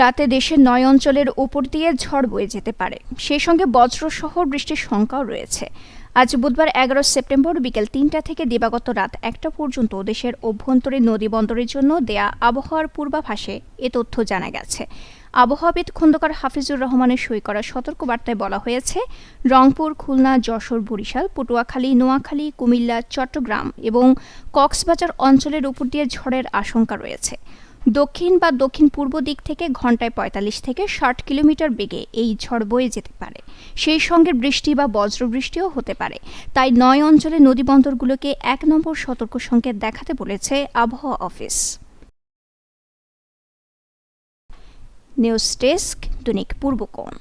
রাতে দেশের নয় অঞ্চলের উপর দিয়ে ঝড় বয়ে যেতে পারে। সেই সঙ্গে বজ্রসহ বৃষ্টির শঙ্কাও রয়েছে। আজ বুধবার এগারো সেপ্টেম্বর বিকেল তিনটা থেকে দিবাগত রাত একটা পর্যন্ত দেশের অভ্যন্তরীণ নদী বন্দরের জন্য দেয়া আবহাওয়ার পূর্বাভাসে এ তথ্য জানা গেছে। আবহাওয়াবিদ খন্দকার হাফিজুর রহমানের সই করা সতর্কবার্তায় বলা হয়েছে, রংপুর, খুলনা, যশোর, বরিশাল, পটুয়াখালী, নোয়াখালী, কুমিল্লা, চট্টগ্রাম এবং কক্সবাজার অঞ্চলের উপর দিয়ে ঝড়ের আশঙ্কা রয়েছে। দক্ষিণ বা দক্ষিণ পূর্ব দিক থেকে ঘন্টায় পঁয়তাল্লিশ থেকে ষাট কিলোমিটার বেগে এই ঝড় বয়ে যেতে পারে। সেই সঙ্গে বৃষ্টি বা বজ্রবৃষ্টিও হতে পারে। তাই নয় অঞ্চলে নদীবন্দরগুলোকে এক নম্বর সতর্ক সংকেত দেখাতে বলেছে আবহাওয়া অফিস। নিউজ ডেস্ক, দৈনিক পূর্বকোণ